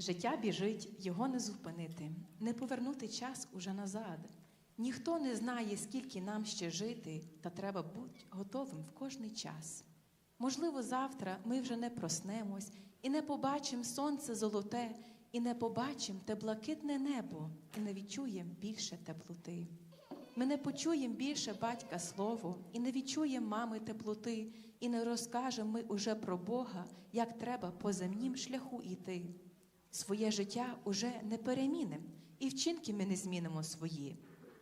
Життя біжить, його не зупинити, не повернути час уже назад. Ніхто не знає, скільки нам ще жити, та треба бути готовим в кожний час. Можливо, завтра ми вже не проснемось і не побачимо сонце золоте, і не побачимо те блакитне небо, і не відчуємо більше теплоти. Ми не почуємо більше батька слово, і не відчуємо мами теплоти, і не розкажемо ми уже про Бога, як треба по земнім шляху йти. Своє життя уже не перемінимо, і вчинки ми не змінимо свої.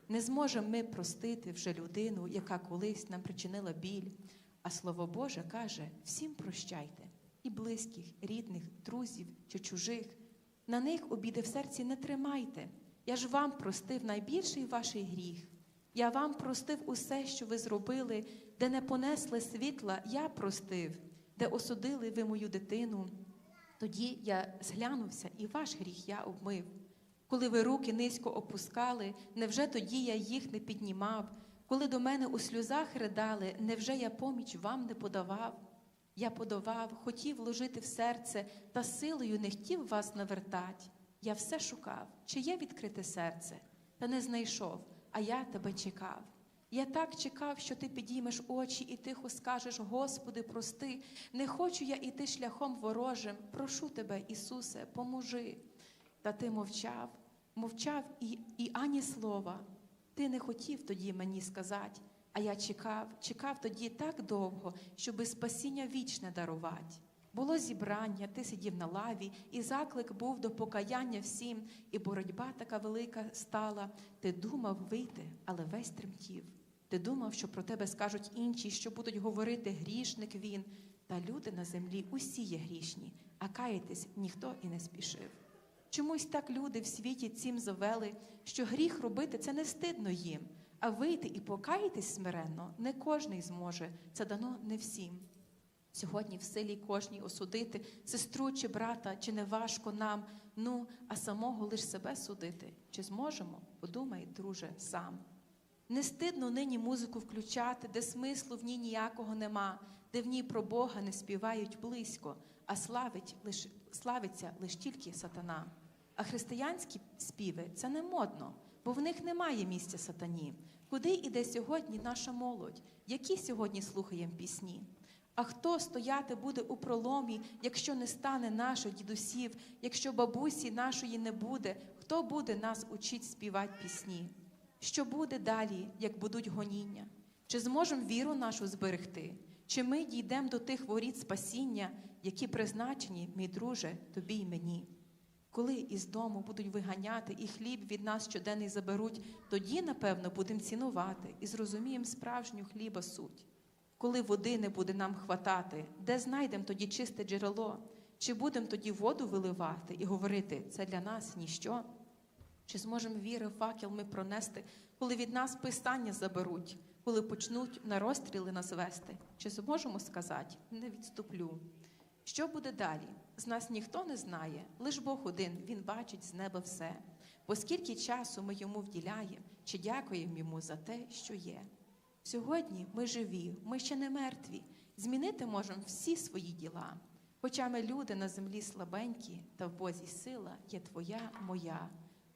Не зможемо ми простити вже людину, яка колись нам причинила біль. А слово Боже каже: всім прощайте, і близьких, рідних, друзів чи чужих. На них обіди в серці не тримайте. Я ж вам простив найбільший ваш гріх. Я вам простив усе, що ви зробили, де не понесли світла, я простив, де осудили ви мою дитину. Тоді я зглянувся, і ваш гріх я обмив. Коли ви руки низько опускали, невже тоді я їх не піднімав? Коли до мене у сльозах ридали, невже я поміч вам не подавав? Я подавав, хотів вложити в серце, та силою не хотів вас навертать. Я все шукав, чи є відкрите серце, та не знайшов, а я тебе чекав. Я так чекав, що ти підіймеш очі і тихо скажеш: Господи, прости, не хочу я іти шляхом ворожим. Прошу тебе, Ісусе, поможи. Та ти мовчав, мовчав і, і ані слова. Ти не хотів тоді мені сказати, а я чекав, чекав тоді так довго, щоби спасіння вічне дарувати. Було зібрання, ти сидів на лаві, і заклик був до покаяння всім, і боротьба така велика стала. Ти думав вийти, але весь тремтів. Ти думав, що про тебе скажуть інші, що будуть говорити грішник він. Та люди на землі усі є грішні, а каятись ніхто і не спішив. Чомусь так люди в світі цим завели, що гріх робити це не стидно їм, а вийти і покаятись смиренно не кожний зможе, це дано не всім. Сьогодні в силі кожній осудити сестру чи брата, чи не важко нам, ну, а самого лиш себе судити. Чи зможемо? Подумай, друже, сам. Не стидно нині музику включати, де смислу в ній ніякого нема, де в ній про Бога не співають близько, а славить лиш, славиться лиш тільки сатана. А християнські співи це не модно, бо в них немає місця сатані. Куди іде сьогодні наша молодь? Які сьогодні слухаємо пісні? А хто стояти буде у проломі, якщо не стане наших дідусів, якщо бабусі нашої не буде, хто буде нас учить співати пісні? Що буде далі, як будуть гоніння? Чи зможемо віру нашу зберегти? Чи ми дійдемо до тих воріт спасіння, які призначені, мій друже, тобі й мені? Коли із дому будуть виганяти і хліб від нас щоденний заберуть, тоді, напевно, будемо цінувати і зрозуміємо справжню хліба суть. Коли води не буде нам хватати, де знайдемо тоді чисте джерело? Чи будемо тоді воду виливати і говорити, це для нас ніщо? Чи зможемо віри факел ми пронести, коли від нас писання заберуть, коли почнуть на розстріли нас вести? Чи зможемо сказати не відступлю? Що буде далі? З нас ніхто не знає, лиш Бог один, Він бачить з неба все. Бо скільки часу ми йому вділяємо, чи дякуємо йому за те, що є. Сьогодні ми живі, ми ще не мертві, змінити можемо всі свої діла. Хоча ми люди на землі слабенькі, та в Бозі сила є твоя, моя.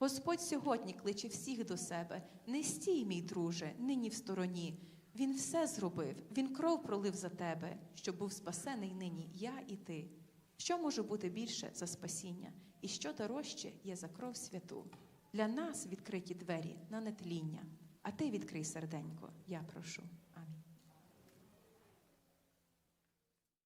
Господь сьогодні кличе всіх до себе. Не стій, мій друже, нині в стороні. Він все зробив, він кров пролив за тебе, щоб був спасений нині я і ти. Що може бути більше за спасіння, і що дорожче є за кров святу? Для нас відкриті двері на нетління, а ти відкрий серденько, я прошу.